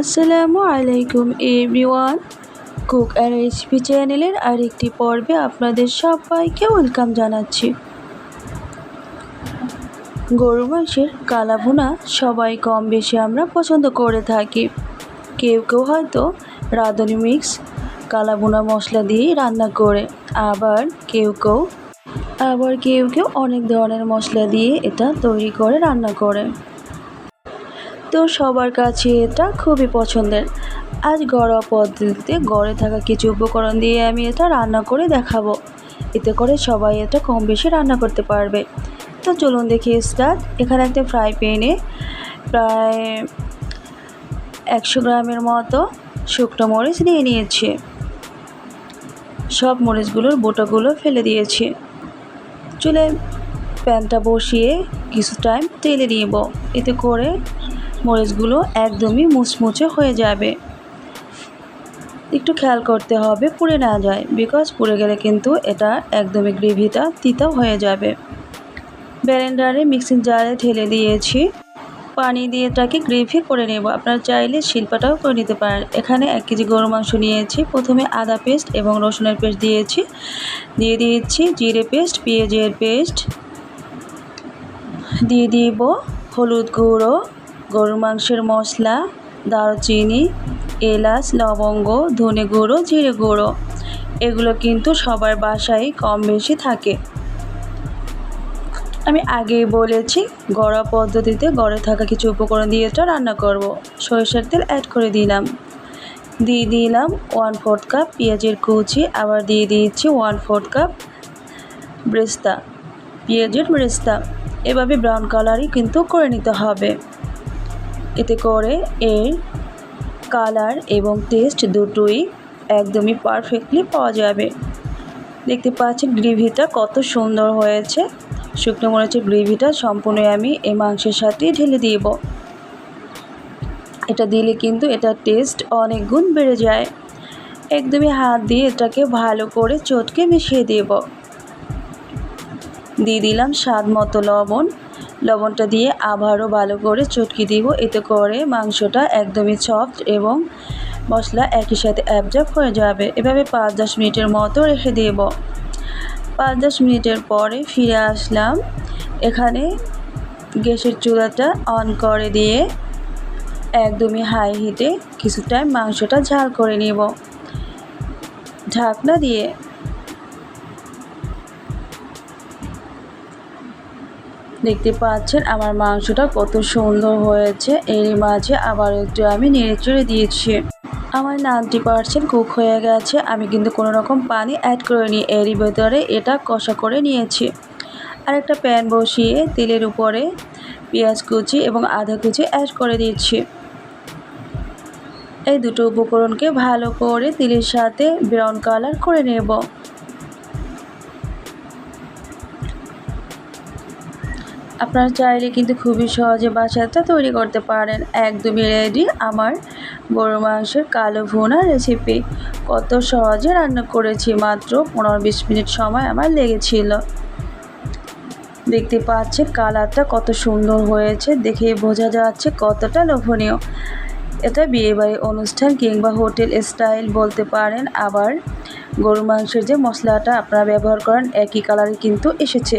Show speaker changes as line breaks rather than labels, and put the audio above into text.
আসসালামু আলাইকুম everyone. Cook and recipe চ্যানেলের আরেকটি পর্বে আপনাদের সবাইকে ওয়েলকাম জানাচ্ছি। গরু, মাংসের কালাভুনা সবাই কম বেশি আমরা পছন্দ করে থাকি। কেউ কেউ হয়তো রাঁধুনি মিক্স, কালাভুনা মশলা দিয়েই রান্না করে। আবার কেউ কেউ, আবার কেউ কেউ অনেক ধরনের মশলা দিয়ে এটা তৈরি করে রান্না করে। তো সবার কাছে এটা খুবই পছন্দের। আজ ঘরোয়া পদ্ধতিতে গড়ে থাকা কিছু উপকরণ দিয়ে আমি এটা রান্না করে দেখাবো। এতে করে সবাই এটা কম বেশি রান্না করতে পারবে। তো চলুন দেখি স্টার্ট। এখানে একটা ফ্রাই প্যানে প্রায় একশো গ্রামের মতো শুকনো মরিচ নিয়ে নিয়েছি। সব মরিচগুলোর বোটাগুলো ফেলে দিয়েছি। চুলে প্যানটা বসিয়ে কিছু টাইম তেলে নিব। এতে করে মরিচগুলো একদমই মুচমুচে হয়ে যাবে। একটু খেয়াল করতে হবে পুড়ে না যায় বিকজ পুড়ে গেলে কিন্তু এটা একদমই গ্রেভিটা তিতাও হয়ে যাবে। ব্যালেন্ডারে মিক্সিং জারে ঢেলে দিয়েছি। পানি দিয়ে এটাকে গ্রেভি করে নেব। আপনারা চাইলে শিল্পাটাও করে নিতে পারেন। এখানে এক কেজি গরু মাংস নিয়েছি। প্রথমে আদা পেস্ট এবং রসুনের পেস্ট দিয়েছি। দিয়ে দিয়েছি জিরে পেস্ট, পেঁয়াজের পেস্ট। দিয়ে দিব হলুদ গুঁড়ো। গরুর মাংসের মশলা, দারুচিনি, এলাচ, লবঙ্গ, ধনে গুঁড়ো, জিরে গুঁড়ো। এগুলো কিন্তু সবার বাসায় কম বেশি থাকে। আমি আগেই বলেছি গড়া পদ্ধতিতে গড়ে থাকা কিছু উপকরণ দিয়ে এটা রান্না করব। সরিষার তেল অ্যাড করে দিলাম। দিয়ে দিলাম ওয়ান ফোর্থ কাপ পেঁয়াজের কুচি, আবার দিয়ে দিয়েছি ওয়ান ফোর্থ কাপ ব্রেস্তা। পেঁয়াজের ব্রেস্তা। এভাবে ব্রাউন কালারই কিন্তু করে নিতে হবে। এতে করে এর কালার এবং টেস্ট দুটোই একদমই পারফেক্টলি পাওয়া যাবে। দেখতে পাচ্ছেন গ্রেভিটা কত সুন্দর হয়েছে। শুকনো মরিচের গ্রেভিটা সম্পূর্ণ আমি এই মাংসের সাথে ঢেলে দিব। এটা দিলে কিন্তু এটা টেস্ট অনেক গুণ বেড়ে যায়। একদমই হাত দিয়ে এটাকে ভালো করে চটকে মিশিয়ে দেব। দিয়ে দিলাম স্বাদ মতো লবণ। লবণটা দিয়ে আবারও ভালো করে চটকি দিব। এতে করে মাংসটা একদমই সফট এবং মশলা একই সাথে অ্যাবজর্ব হয়ে যাবে। এভাবে পাঁচ দশ মিনিটের মতো রেখে দেব। পাঁচ দশ মিনিটের পরে ফিরে আসলাম। এখানে গ্যাসের চুলাটা অন করে দিয়ে একদমই হাই হিটে কিছু টাইম মাংসটা ঝাল করে নেব। ঢাকনা দিয়ে দেখতে পাচ্ছেন, আমার মাংসটা কত সুন্দর হয়েছে। এর মাঝে আবার একটু আমি নেড়ে চেড়ে দিয়েছি। আমার নাইনটি পার্সেন্ট কুক হয়ে গেছে, আমি কিন্তু কোনো রকম পানি অ্যাড করিনি। এরই ভেতরে এটা কষা করে নিয়েছি। আর একটা প্যান বসিয়ে তেলের উপরে পেঁয়াজ কুচি এবং আধা কুচি অ্যাড করে দিচ্ছি। এই দুটো উপকরণকে ভালো করে তেলের সাথে ব্রাউন কালার করে নেব। আপনারা চাইলে কিন্তু খুবই সহজে বাসাটা তৈরি করতে পারেন। একদমই রেডি আমার গরু মাংসের কালো ভুনা রেসিপি কত সহজে রান্না করেছি, মাত্র পনেরো বিশ মিনিট সময় আমার লেগেছিল। দেখতে পাচ্ছেন কালারটা কত সুন্দর হয়েছে, দেখে বোঝা যাচ্ছে কতটা লোভনীয়। এটা বিয়েবাড়ি অনুষ্ঠান কিংবা হোটেল স্টাইল বলতে পারেন। আবার গরু মাংসের যে মশলাটা আপনারা ব্যবহার করেন, একই কালারে কিন্তু এসেছে।